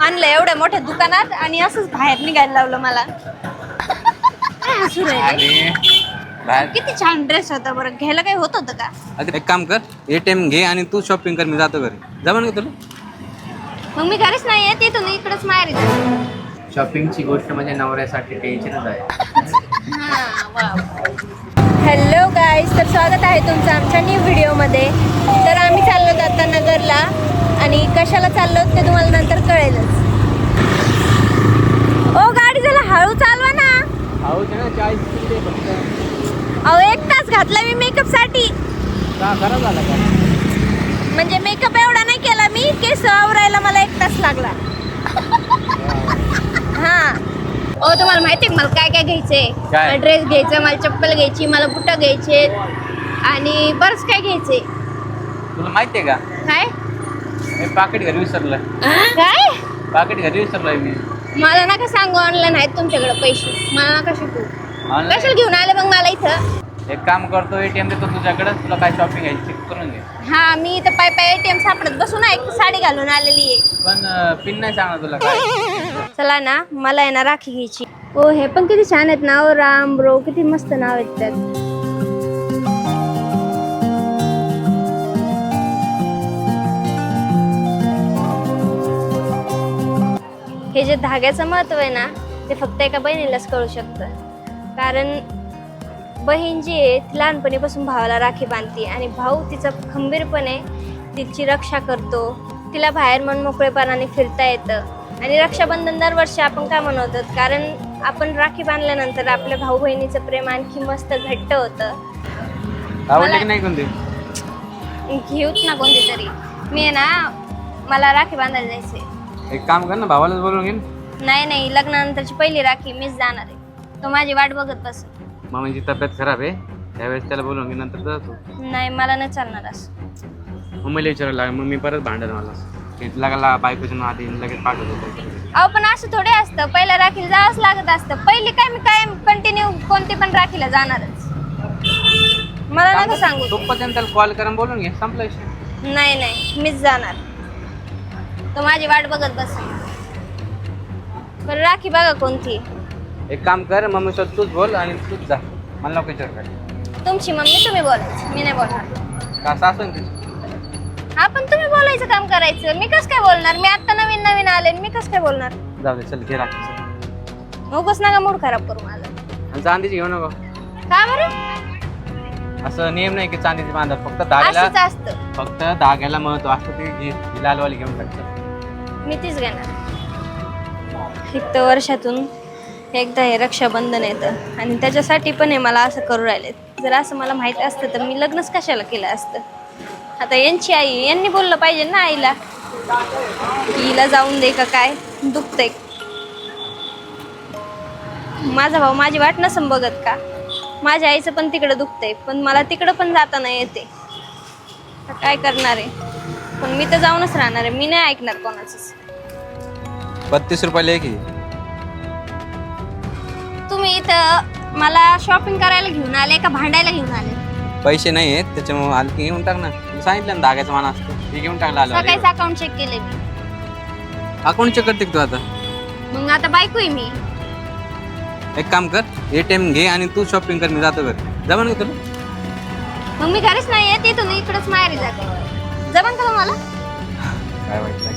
आणलं एवढ्या मोठ्या दुकानात आणि असंच बाहेर निघायला लावलं मला. काय हसू राहिले? आणि बाहेर किती छान ड्रेस होता बरं. घ्यायला काही होत होतं का? एक काम कर एटीएम घे आणि तू शॉपिंग कर मी जातो घरी. जमा का तुला. मग मी घरीच नाहीये तिथून इकडेच माहेर शॉपिंगची गोष्ट म्हणजे नवऱ्यासाठी टेन्शनच आहे. हॅलो गाईज तर स्वागत आहे तुमचं आमच्या न्यू व्हिडिओमध्ये तर आम्ही चाललो आता नगरला आणि कशाला चाललो ते तुम्हाला नंतर कळेलच. ओ गाडी जरा हळू चालवा ना. अहो एक तास घातला मी मेकअपसाठी म्हणजे मेकअप एवढा नाही केला मी केस आवरायला मला एक तास लागला. हा. ओ तुम्हाला माहिती मला काय काय घ्यायचंय? मला ड्रेस घ्यायचा मला चप्पल घ्यायची मला बुटं घ्यायचे आणि बरंच काय घ्यायचंय. तुला माहिती आहे का? काय? हे पाकिट घरी विसरलं काय? पाकिट घरी विसरलोय मी. मला नका सांगू ऑनलाईन आहेत तुमच्याकडे पैसे. मला नका शिकू? कशाला घेऊन आले मग मला इथं? एक काम करतो एटीएम देतो तुझ्याकडे. तुला काय शॉपिंग आहे चेक करून घे. हा मी इथं पाय पाय एटीएम सापडत बसून एक साडी घालून आलेली आहे. पण पिन नाही सांगणार तुला काय. चला ना मला आहे ना राखी घ्यायची. हो हे पण किती छान आहेत नाव राम ब्रो किती मस्त नाव आहेत त्यात. हे जे धाग्याचं महत्त्व आहे ना ते फक्त एका बहिणीलाच कळू शकतं. कारण बहीण जी आहे ती लहानपणीपासून भावाला राखी बांधते आणि भाऊ तिचा खंबीरपणे तिची रक्षा करतो. तिला बाहेर मनमोकळेपणाने फिरता येतं. आणि रक्षाबंधन दरवर्षी आपण का मनवतो कारण आपण राखी बांधल्यानंतर आपल्या भाऊ बहिणीचं प्रेम आणखी मस्त घट्ट होतं. नाही कोणते? घेऊच ना कोणती तरी. मी आहे ना मला राखी बांधायला जायचंय. एक काम कर ना भावालाच बोलून घे नाही नाही लग्नानंतरची पहिली राखी मीच जाणार आहे. तो माझी वाट बघत बस मामाची तब्येत खराब आहे त्यावेळेस त्याला बोलून घे नंतर जातो. नाही मला नाही चालणार असं. मम्मीला विचारायला लागेल मग मी परत भांडत मला. की लगाला बायकोच्या आधी लगेच पाठवत. अहो पण असं थोडे असतं पहिल्या राखीला जावंच लागत असतं. पहिली काय मी काय कंटिन्यू कोणती पण राखीला जाणारच. मला नका सांगू. तोपर्यंत त्याला कॉल करून बोलून घे संपला विषय. नाही नाही मीच जाणार. तो माझी वाट बघत बस. बरं राखी बघा कोणती. एक काम कर मम्मी सोबत तूच बोल आणि तूच जा. मला नको विचार कर तुमची मम्मी तुम्ही बोलायचं. मी नाही बोलणार. का सासू आहे ना तुझी हा पण तुम्ही बोलायचं काम करायचं. मी कसं काय बोलणार? मी आता नवीन नवीन आले. मी कसं काय बोलणार? जाऊ दे चल घे राखी. चल. उगाच नका मूड खराब करू माझा. आणि चांदीची घेऊ नको. का बरं? असं नियम नाही की चांदीची बांधा फक्त धाग्याला असंच असतं. फक्त धाग्याला महत्त्व असतं ते घे ही लालवाली घेऊन टाकतं मी तीच घेणार. एक तर वर्षातून एकदा हे रक्षाबंधन येतं. आणि त्याच्यासाठी पण हे मला असं करू राहिले जर असं मला माहीत असतं तर मी लग्नच कशाला केलं असतं? आता यांची आई यांनी बोललं पाहिजे ना आईला. हिला जाऊन दे का काय? दुखतंय. माझा भाऊ माझी वाट नसं बघत का? माझ्या आईचं पण तिकडं दुखतंय पण मला तिकडं पण जाताना येते. काय करणार आहे? पण मी तर जाऊनच राहणार आहे. मी नाही ऐकणार कोणाचंच. बत्तीस रुपयाला एक आहे. तुम्ही इथं मला शॉपिंग करायला घेऊन आले का भांडायला घेऊन आले? पैसे नाही आहेत त्याच्यामुळे आणखी घेऊन टाक ना. मी सांगितलं ना धाग्याचा मान असतो ते घेऊन टाकला सकाळीच आलो अकाउंट चेक केले मी. अकाउंट चेक करते का तू आता? मग आता बायको आहे मी. एक काम कर एटीएम घे आणि तू शॉपिंग कर मी जातो घरी. जमान का तुला मग मी घरीच नाही आहे तिथून इकडंच माहेरी जाते. जमन का तुम्हाला? काय नाही.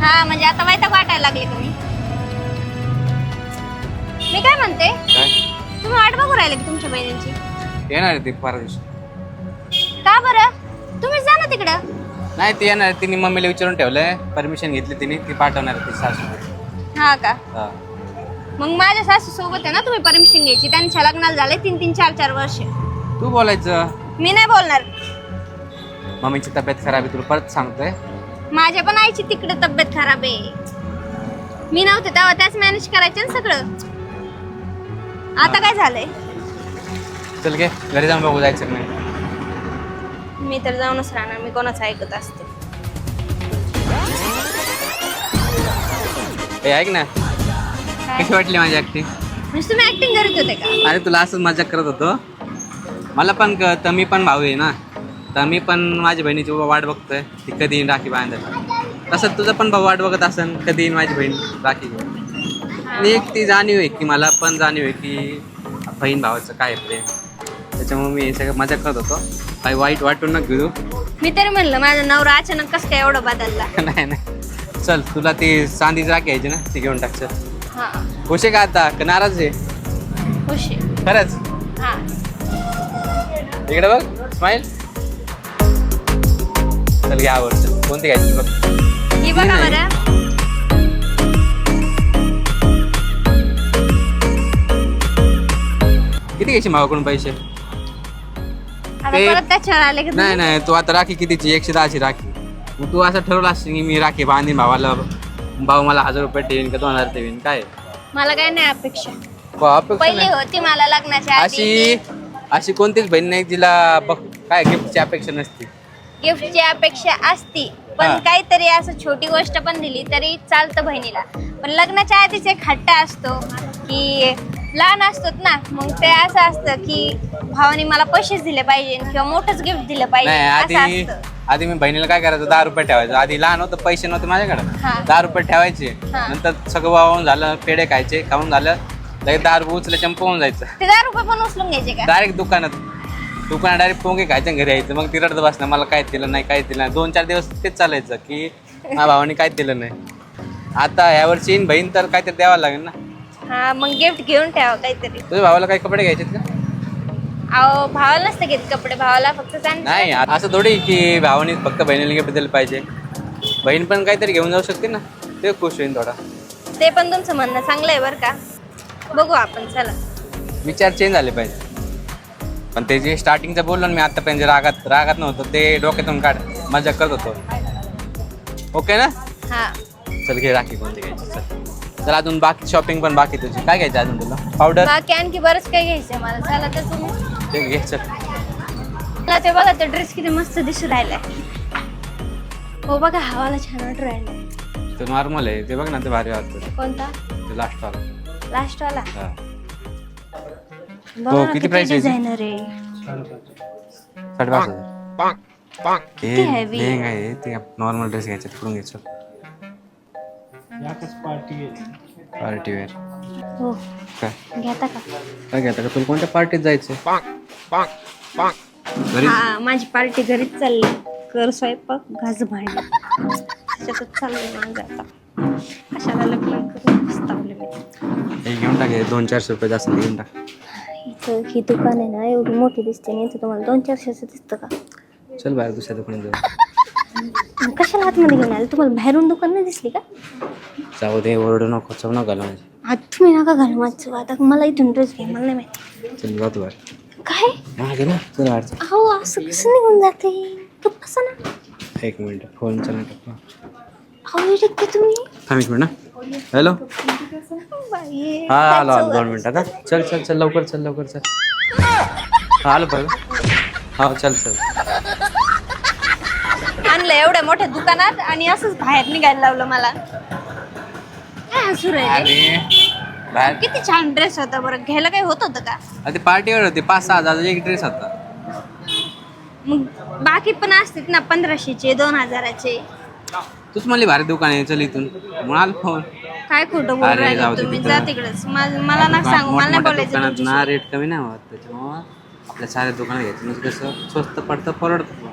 हा म्हणजे आता वैताग वाटायला लागले तुम्ही. मी काय म्हणते? काय? तुम्ही वाट बघू राहिले का तुमच्या बहिणींची? येणार आहे ते परवा दिवशी का बरं? तुम्हीच जा ना तिकडं. नाही ते येणार आहे. तिने मम्मीला विचारून ठेवलंय. परमिशन घेतली तिने. ती पाठवणार आहे ती सासू हा का? हा. मग माझ्या सासू सोबत आहे ना तुम्ही परमिशन घ्यायची? त्यांच्या लग्नाला झाले तीन तीन चार चार वर्ष. तू बोलायचं. मी नाही बोलणार. मम्मीची तब्येत खराब आहे तुला परत सांगतोय. माझ्या पण आईची तिकडे तब्येत खराब आहे. मी नव्हते तेव्हा त्याच मॅनेज करायचे ना सगळं. आता काय झालंय? चल घे घरी जाऊन बघू जायचं का नाही. मी तर जाऊनच राहणार मी कोणाचं ऐकत असते. ए ऐक ना? कशी वाटली माझी ऍक्टिंग म्हणजे तुम्ही ऍक्टिंग करत होते का? अरे तुला असंच मजा करत होतो. मला पण क- तर मी पण भाऊ आहे ना. तर मी पण माझ्या बहिणीची वाट बघतोय. ती कधी राखी बांधत तसं तुझं पण भाऊ वाट बघत असन कधी येईन माझी बहीण राखी घेऊन? एक ती जाणीव आहे की मला पण जाणीव आहे की बहीण भावाचं काय प्रेम. त्याच्यामुळे मी हे सगळं मजा करत होतो. काही वाईट वाटून न घेऊ. मी तरी म्हणलं माझा नवरा अचानक कसं काय एवढं बदलला? नाही नाही. चल तुला ती चांदी राखी यायची ना ती घेऊन टाक चल. हा. खुश आहे का आता? का नाराज आहे? खुश खरंच? हा. इकडे बघ स्माईल चल घ्या चल कोणती घ्यायची बघ. ही बघा. बरं. किती घ्यायची मागाकडून पैसे? आता ते- परत त्याच्यावर आले की नाही नाही तू आता राखी कितीची? एकशे दहाची राखी. मग तू असं ठरवलं असतं की मी राखी बांधीन भावाला. भाऊ मला हजार रुपये ठेवीन का दोन हजार ठेवीन? काय? मला काय नाही अपेक्षा. ब- अपेक्षा पहिली नाही. होती मला लग्नाच्या अशी आधी. अशी कोणतीच बहीण नाही तिला बघ. काय गिफ्टची अपेक्षा नसते. गिफ्टची अपेक्षा असती. पण हा. काहीतरी असं छोटी गोष्ट पण दिली तरी चालतं बहिणीला. पण लग्नाच्या आधीच एक हट्टा असतो की लहान असतात ना मग ते असं असतं की भावाने मला पैसेच दिले पाहिजे किंवा मोठंच गिफ्ट दिलं पाहिजे. नाही असं आधी असतं. आधी मी बहिणीला काय करायचं दहा रुपये ठेवायचं. आधी लहान होतं पैसे नव्हते माझ्याकडे. दहा रुपये ठेवायचे. हा. नंतर सगळं वाहून झालं पेढे खायचे खाऊन झालं. लगेच दहा रुपये उचले चंप होऊन जायचं. ते दहा रुपये पण उचलून घ्यायचे का? डायरेक्ट दुकानात. दुकानात डायरेक्ट पोंगे खायचं आणि घरी यायचं. मग ती रडत बसणं मला काय दिलं नाही काय दिलं नाही. दोन चार दिवस तेच चालायचं की माझ्या भावाने काय दिलं नाही. आता यावर्षी येईन बहीण तर काहीतरी द्यावं लागेल ना. हा मग गिफ्ट घेऊन ठेवा काहीतरी. तुझ्या भावाला काही कपडे घ्यायचे का? अहो भावाला नसतं घेत कपडे भावाला फक्त नाही आ- असं थोडी की भावाने फक्त बहिणीला गिफ्ट दिलं पाहिजे. बहीण पण काहीतरी घेऊन जाऊ शकते ना. ते खुश होईल थोडा. ते पण तुमचं म्हणणं चांगलं आहे बरं का. बघू आपण चला. विचार चेंज झाले पाहिजे. पण ते जे स्टार्टिंगचं बोललो ना मी आतापर्यंत जे रागात रागात नव्हतं ते डोक्यातून काढ मजा करत होतो. ओके ना? हा. चल घे राखी कोणती घ्यायची चल. चल अजून बाकी शॉपिंग पण बाकी तुझी. काय घ्यायचं अजून तुला? पावडर बाकी आणखी बरंच काही घ्यायचंय मला. चला तर तुम्ही ते घे चल. मला ते बघा ते ड्रेस किती मस्त दिसू राहिलाय. हो बघा हवाला छान वाटू राहिलाय. ते नॉर्मल आहे. ते बघ ना ते भारी वाटतं. कोणता? ते लास्ट वाला. लास्ट वाला? हा. बघा किती price आहे? डिझायनर आहे. साडेपाच हजार. हे किती heavy. लेहंगा आहे ते नॉर्मल ड्रेस घ्यायचे तिकडून घ्यायचं. पार्टी वेअर हो. काय? घेता का? काय तुला कोणत्या पार्टीत जायचं? घरी? हा माझी पार्टी घरीच चालली. कर स्वयंपाक घास भांडी. त्याच्यातच चाललंय माझं आता. कशाला लग्न करून पस्तावले मी. हे घेऊन टाक हे दोन चारशे रुपये जास्त घेऊन टाक. इथं ही दुकान आहे ना एवढी मोठी दिसते नाही इथं तुम्हाला दोन चारशेचं दिसतं का? चल बाहेर दुसऱ्या दुकानात जाऊ. मग कशाला आतमध्ये घेऊन आले? तुम्हाला बाहेरून दुकान नाही दिसली का? जाऊ दे ओरडू नको चव नको घालू माझी. आत तुम्ही नका घालू माझं आता मला इथून ड्रेस घे मला नाही माहिती. चल जातो बाहेर. काय? हा घे ना चल बाहेरचं अहो असं कसं निघून जाते? गप्प ना. एक मिनिट फोन चला टाक हॅलो. हा आलो आलो दोन मिनिटात हा चल चल चल लवकर चल लवकर चल. हा आलो बरं हा चल चल. आणलं एवढ्या मोठ्या दुकानात आणि असंच बाहेर निघायला लावलं मला. काय हसू राहिले? अरे बाहेर किती छान ड्रेस होता बरं. घ्यायला काही होत होतं का? अरे ते पार्टीवर होती. पाच सहा हजार एक ड्रेस होता. मग बाकी पण असतात ना पंधराशेचे दोन हजाराचे. तूच म्हणली भारी दुकान आहे चल इथून. म्हणून आलो फोन. काय खोटं बोल अरे, जाऊ दे तुम्ही. जा तिकडच मला ना सांगू मला नाही मोठमोठ्या बोलायचं दुकानात तुमच्याशी. ना रेट कमी नाही होत त्याच्यामुळं आपल्या साऱ्या दुकानात घ्यायचं. म्हणजे कसं स्वस्त पडतं परवडतं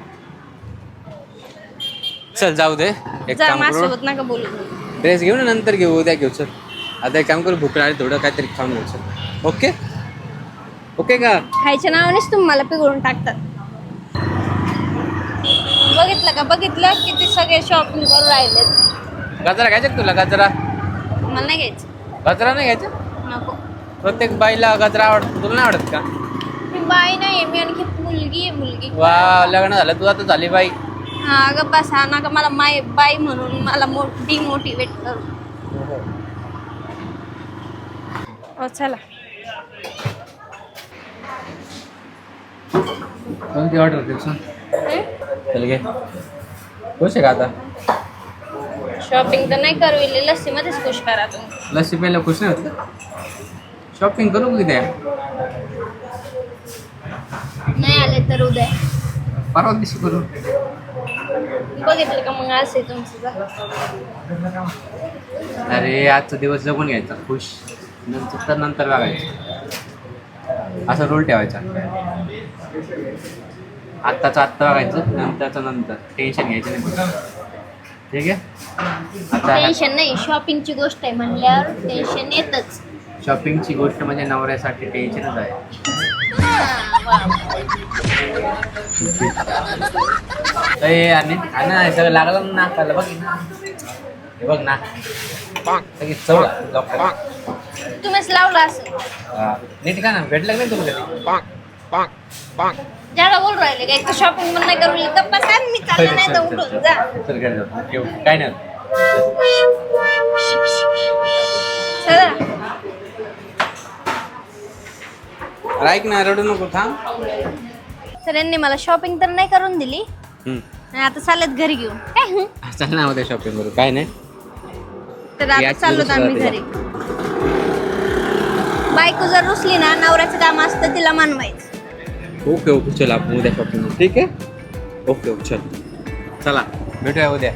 चल जाऊ दे. एक जा काम करू. माझ्यासोबत नका बोलू. ड्रेस घेऊ ना नंतर घेऊ उद्या घेऊ चल. आता एक काम करू भूक लागली थोडं काहीतरी खाऊन घेऊ चल. ओके ओके का? खायच्या नावानेच तुम्ही मला पिघळून टाकतात. बघितलं का? बघितलं किती सगळे शॉपिंग करून राहिलेत गजरा घ्यायचा का तुला? गजरा. मला नाही घ्यायचं. गजरा नाही घ्यायचा? नको. प्रत्येक बाईला गजरा आवडतो तुला नाही आवडत का? मी बाई नाही मी आणखी मुलगी आहे मुलगी. वा लग्न झालं तू आता झाली बाई. हा अगं बस हा नका मला माय बाई म्हणून मला मो डिमोटिवेट करू. हो चला. कोणती ऑर्डर केली चल घे. खुश आहे का आता? शॉपिंग तर नाही करविली लस्सी मध्येच खुश करा तुम्ही. लस्सी प्यायला खुश नाही होत शॉपिंग करू का उद्या नाही आले तर उद्या. परवा दिवशी करू. बघितलं का मग असे तुमचं. अरे आजचा दिवस जगून घ्यायचा. खुश. नंतर तर नंतर बघायचं. असा रोल ठेवायचा. आत्ताचं आत्ता बघायचं नंतरचं नंतर. टेन्शन घ्यायचं नाही. ठीक आहे? आता टेन्शन नाही शॉपिंगची गोष्ट आहे म्हणल्यावर टेन्शन येतच. शॉपिंगची गोष्ट म्हणजे नवऱ्यासाठी टेन्शनच आहे. ए आणि आणि ना, सगळं लागलं ना नाकाला बघ ना. हे बघ ना. सगळी चव लागते डॉक्टर. तुम्हीच लावला असं. हा. नीट का ना भेटलं का नाही तुम्हाला कधी? ज्याला बोल राहिले काय एक शॉपिंग पण नाही करून गप्पा सांग मी चालले नाही तर उठून जा जाऊ. ठेव. काय नाही होत. चला अरे ऐक ना रडू नको थांब तर यांनी मला शॉपिंग तर नाही करून दिली हम्म. आणि आता चालत घरी घेऊन काय हं? चल ना उद्या शॉपिंग करू काय नाही तर आता याची चाललो आम्ही. घरी बायको जर रुसली ना नवऱ्याचं काम असतं तिला मानवायचं ओके ओके चल आपण उद्या शॉपिंग ठीक आहे? ओके ओके चल. चला भेटूया उद्या.